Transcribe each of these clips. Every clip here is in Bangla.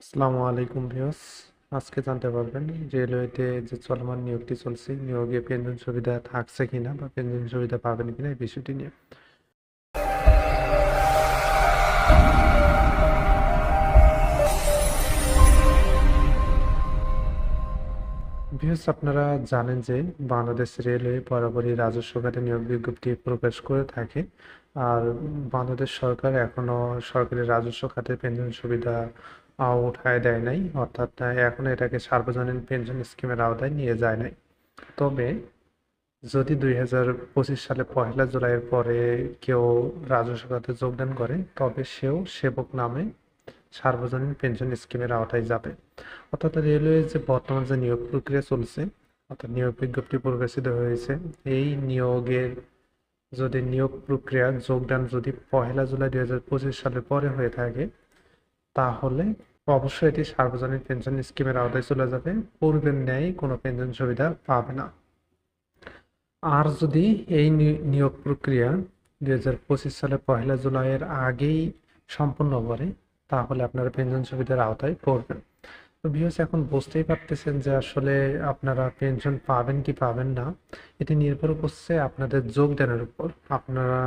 আসসালামু আলাইকুম ভিউস আজকে জানতে পারবেন রেলওয়েতে যে চলমান নিয়োগটি চলছে, নিয়োগে পেনশন সুবিধা থাকছে কিনা বা পেনশন সুবিধা পাবেন কিনা এই বিষয়টি নিয়ে। ভিউস আপনারা জানেন যে বাংলাদেশ রেলওয়ে বরাবরই রাজস্ব খাতে নিয়োগ বিজ্ঞপ্তি প্রকাশ করে থাকে আর বাংলাদেশ সরকার এখনও সরকারি রাজস্ব খাতে পেনশন সুবিধা উঠায় দেয় নাই, অর্থাৎ এখনও এটাকে সার্বজনীন পেনশন স্কিমের আওতায় নিয়ে যায় নাই। তবে যদি দুই হাজার পঁচিশ সালে পহেলা জুলাইয়ের পরে কেউ রাজস্ব খাতে যোগদান করে, তবে সেও সেবক নামে সার্বজনীন পেনশন স্কিমের আওতায় যাবে। অর্থাৎ, রেলওয়ে যে বর্তমান যে নিয়োগ প্রক্রিয়া চলছে, অর্থাৎ নিয়োগ বিজ্ঞপ্তি প্রকাশিত হয়েছে, এই নিয়োগের যদি নিয়োগ প্রক্রিয়া যোগদান যদি পহেলা জুলাই দুই হাজার পঁচিশ সালের পরে হয়ে থাকে, তাহলে অবশ্যই এটি সার্বজনীন পেনশন স্কিমের আওতায় চলে যাবে। পূর্বের ন্যায় কোনো পেনশন সুবিধা পাবে না। আর যদি এই নিয়োগ প্রক্রিয়া দুই হাজার পঁচিশ সালের পহেলা জুলাইয়ের আগেই সম্পন্ন করে, তাহলে আপনারা পেনশন সুবিধার আওতায় পড়বেন তো ভিউস এখন বুঝতেই পারতেছেন যে আসলে আপনারা পেনশন পাবেন কি পাবেন না। এটি নির্ভর করছে আপনাদের যোগদানের উপর। আপনারা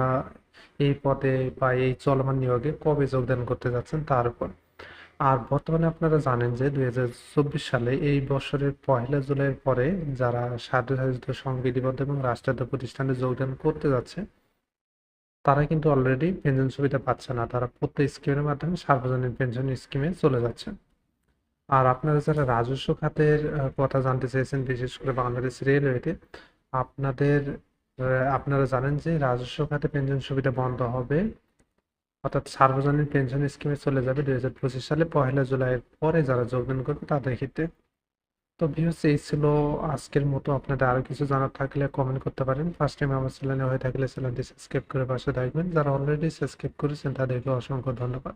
এই পদে বা এই চলমান নিয়োগে কবে যোগদান করতে যাচ্ছেন তার উপর। আর বর্তমানে আপনারা জানেন যে দুই হাজার চব্বিশ সালে এই বছরের পহেলা জুলাইয়ের পরে যারা স্বায়ত্তশাসিত সংবিধিবদ্ধ এবং রাষ্ট্রায়ত্ত প্রতিষ্ঠানে যোগদান করতে যাচ্ছে, তারা কিন্তু অলরেডি পেনশন সুবিধা পাচ্ছে না। তারা প্রত্যেক স্কিমের মাধ্যমে সার্বজনীন পেনশন স্কিমে চলে যাচ্ছে। আর আপনারা যারা রাজস্ব খাতের কথা জানতে চেয়েছেন, বিশেষ করে বাংলাদেশ রেলওয়েতে আপনাদের আপনারা জানেন যে রাজস্ব খাতে পেনশন সুবিধা বন্ধ হবে অর্থাৎ সার্বজনীন পেনশন স্কিমে চলে যাবে দুই হাজার পঁচিশ সালে পহেলা জুলাইয়ের পরে যারা যোগদান করবে তাদের ক্ষেত্রে। তো ভিউস এই ছিল আজকের মতো। আপনাদের আরও কিছু জানার থাকলে কমেন্ট করতে পারেন। ফার্স্ট টাইম আমার চ্যানেলে হয়ে থাকলে চ্যানেলটি সাবস্ক্রাইব করে পাশে থাকবেন। যারা অলরেডি সাবস্ক্রাইব করেছেন তাদেরকে অসংখ্য ধন্যবাদ।